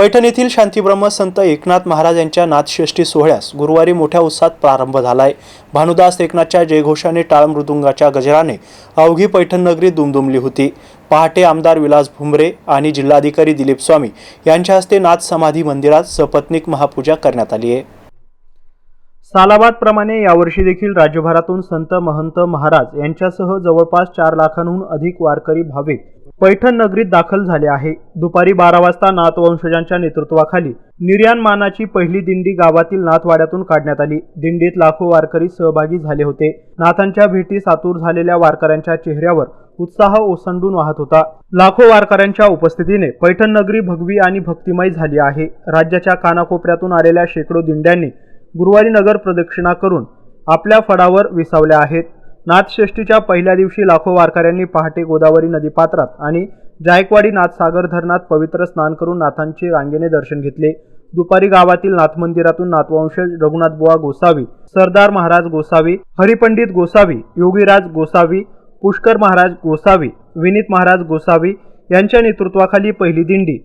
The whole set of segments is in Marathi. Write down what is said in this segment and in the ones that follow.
पैठण येथील शांतीब्रह्म संत एकनाथ महाराज यांच्या नाथषष्ठी सोहळ्यास गुरुवारी मोठ्या उत्साहात प्रारंभ झालाय. भानुदास एकनाथच्या जयघोषाने टाळ मृदुंगाच्या गजराने अवघी पैठण नगरी दुमदुमली होती. पहाटे आमदार विलास भुमरे आणि जिल्हाधिकारी दिलीप स्वामी यांच्या हस्ते नाथ समाधी मंदिरात सपत्नीक महापूजा करण्यात आली आहे. सालाबादप्रमाणे यावर्षी देखील राज्यभरातून संत महंत महाराज यांच्यासह जवळपास चार लाखांहून अधिक वारकरी भाविक पैठण नगरीत दाखल झाले आहे. दुपारी बारा वाजता नाथवंशजांच्या नेतृत्वाखाली निर्याणमानाची पहिली दिंडी गावातील नाथवाड्यातून काढण्यात आली. दिंडीत लाखो वारकरी सहभागी झाले होते. नाथांच्या भेटीस सातूर झालेल्या वारकऱ्यांच्या चेहऱ्यावर उत्साह ओसंडून वाहत होता. लाखो वारकऱ्यांच्या उपस्थितीने पैठण नगरी भगवी आणि भक्तिमय झाली आहे. राज्याच्या कानाकोपऱ्यातून आलेल्या शेकडो दिंड्यांनी गुरुवारी नगर प्रदक्षिणा करून आपल्या फडावर विसावल्या आहेत. नाथषष्ठीच्या पहिल्या दिवशी लाखो वारकऱ्यांनी पहाटे गोदावरी नदीपात्रात आणि जायकवाडी नाथसागर धरणात पवित्र स्नान करून नाथांचे रांगेने दर्शन घेतले. दुपारी गावातील नाथ मंदिरातून नाथवंशज रघुनाथबुवा गोसावी सरदार महाराज गोसावी हरिपंडित गोसावी योगीराज गोसावी पुष्कर महाराज गोसावी विनीत महाराज गोसावी यांच्या नेतृत्वाखाली पहिली दिंडी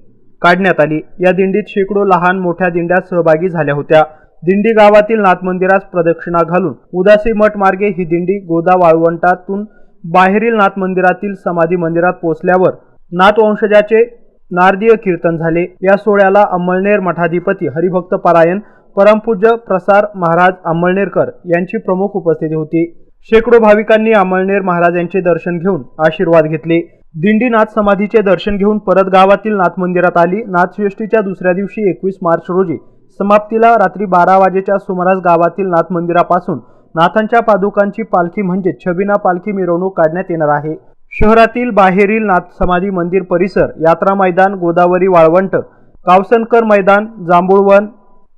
काढण्यात आली. या दिंडीत शेकडो लहान मोठ्या दिंड्या सहभागी झाल्या होत्या. दिंडी गावातील नाथमंदिरास प्रदक्षिणा घालून उदासी मठ मार्गे ही दिंडी गोदा वाळवंटातून बाहेरील नाथमंदिरातील समाधी मंदिरात पोहोचल्यावर नाथवंशजाचे नारदीय कीर्तन झाले. या सोहळ्याला अंमळनेर मठाधिपती हरिभक्त पारायण परमपूज्य प्रसार महाराज अंमळनेरकर यांची प्रमुख उपस्थिती होती. शेकडो भाविकांनी अंमळनेर महाराज यांचे दर्शन घेऊन आशीर्वाद घेतले. दिंडी नाथ समाधीचे दर्शन घेऊन परत गावातील नाथ मंदिरात आली. नाथषष्ठीच्या दुसऱ्या दिवशी एकवीस मार्च रोजी समाप्तीला रात्री बारा वाजेच्या सुमारास गावातील नाथ मंदिरापासून नाथांच्या पादुकांची पालखी म्हणजे छबिना पालखी मिरवणूक काढण्यात येणार आहे. शहरातील बाहेरील नाथ समाधी मंदिर परिसर यात्रा मैदान गोदावरी वाळवंट कावसनकर मैदान जांभूळवन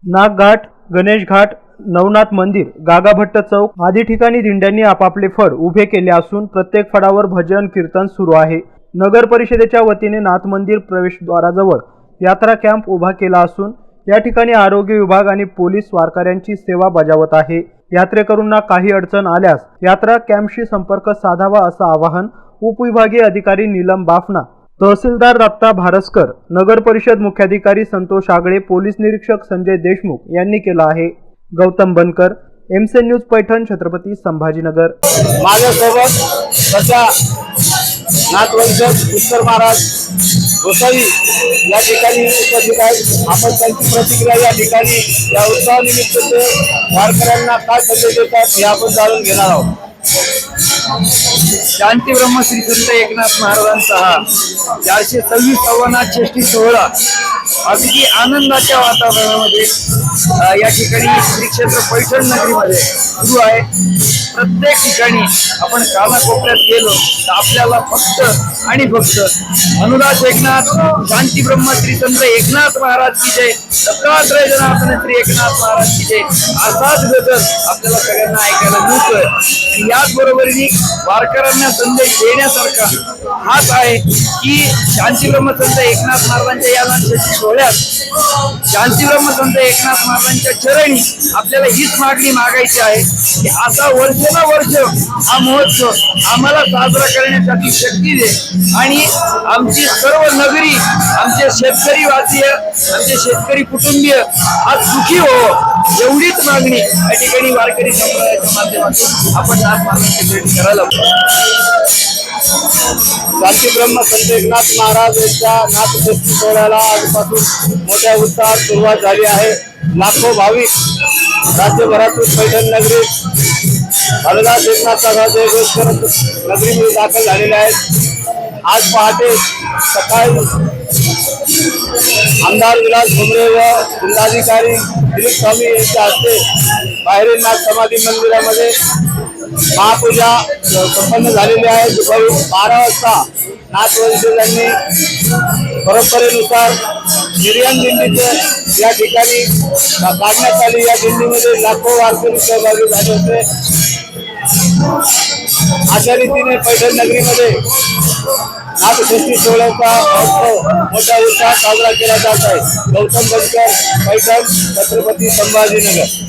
नागघाट गणेश घाट नवनाथ मंदिर गागाभट्ट चौक आदी ठिकाणी दिंड्यांनी आपापले फड उभे केले असून प्रत्येक फडावर भजन कीर्तन सुरू आहे. नगर परिषदेच्या वतीने नाथ मंदिर प्रवेशद्वाराजवळ यात्रा कॅम्प उभा केला असून या ठिकाणी आरोग्य विभाग आणि पोलीस वारकऱ्यांची सेवा बजावत आहे. यात्रेकरूंना काही अडचण आल्यास यात्रा कॅम्पशी संपर्क साधावा असं आवाहन उपविभागीय अधिकारी नीलम बाफना तहसीलदार दत्ता भारसकर नगर परिषद मुख्याधिकारी संतोष आगळे पोलीस निरीक्षक संजय देशमुख यांनी केलं आहे. गौतम बनकर एमसे न्यूज पैठण छत्रपती संभाजीनगर. माझ्यासोबत सध्या नाथवंशज पुष्कर महाराज गोसावी या ठिकाणी उपस्थित आहेत. आपण त्यांची प्रतिक्रिया या ठिकाणी या उत्सवानिमित्त ते वारकऱ्यांना काय संदेश देतात हे आपण जाणून घेणार आहोत. शांती ब्रह्म श्री संत एकनाथ महाराजांचा हा चारशे सव्वीस सव्वाना षष्टी सोहळा अगदी आनंदाच्या वातावरणामध्ये या ठिकाणी श्री क्षेत्र पैठण नगरीमध्ये सुरू आहे. प्रत्येक ठिकाणी आपण कानाकोपऱ्यात गेलो तर आपल्याला फक्त आणि फक्त अनुराज एकनाथ शांती ब्रह्म श्री संत एकनाथ महाराज की जय. दत्तात्रय जनार्दन श्री एकनाथ महाराज की जय. असाच गजर आपल्याला सगळ्यांना ऐकायला मिळतोय. आणि याच बरोबरीने वारकऱ्यांना संदेश देण्यासारखा हाच आहे की शांती ब्रह्म संत एकनाथ महाराजांच्या या नाथषष्ठी सोहळ्यात शांती ब्रह्म संत एकनाथ महाराजांच्या चरणी आपल्याला हीच मागणी मागायची आहे की आता वर्षानुवर्ष हा महोत्सव आम्हाला साजरा करण्यासाठी शक्ती दे. आणि आमची सर्व नगरी आमचे शेतकरी वासीय आमचे शेतकरी कुटुंबीय आज सुखी हो एवढीच मागणी या ठिकाणी वारकरी संप्रदायाच्या माध्यमातून आपण नाथ महाराजांच्या करा करायला. शांती ब्रह्म संत एकनाथ महाराज यांच्या नाथषष्ठी सोहळ्याला आजपासून मोठ्या उत्साहात सुरुवात झाली आहे. लाखो भाविक राज्यभरातून पैठण नगरीत हरदास एकनाथचा जयघोष करत नगरीमध्ये दाखल झालेले आहेत. आज पहाटे सकाळी आमदार विलास भुमरे व जिल्हाधिकारी दिलीप स्वामी यांच्या हस्ते बाहेरील नाथ समाधी मंदिरामध्ये महापूजा संपन्न झालेली आहे. दुपारी बारा वाजता नाथवंशजांनी परंपरेनुसार निर्याण दिंडीचे या ठिकाणी काढण्यात आली. या दिंडीमध्ये लाखो वारकरी सहभागी झाले होते. अशा रीतीने पैठण नगरीमध्ये नाथषष्ठी सोहळ्याचा मोठ्या उत्साहात साजरा केला जात आहे. गौतम बनकर पैठण छत्रपती संभाजीनगर.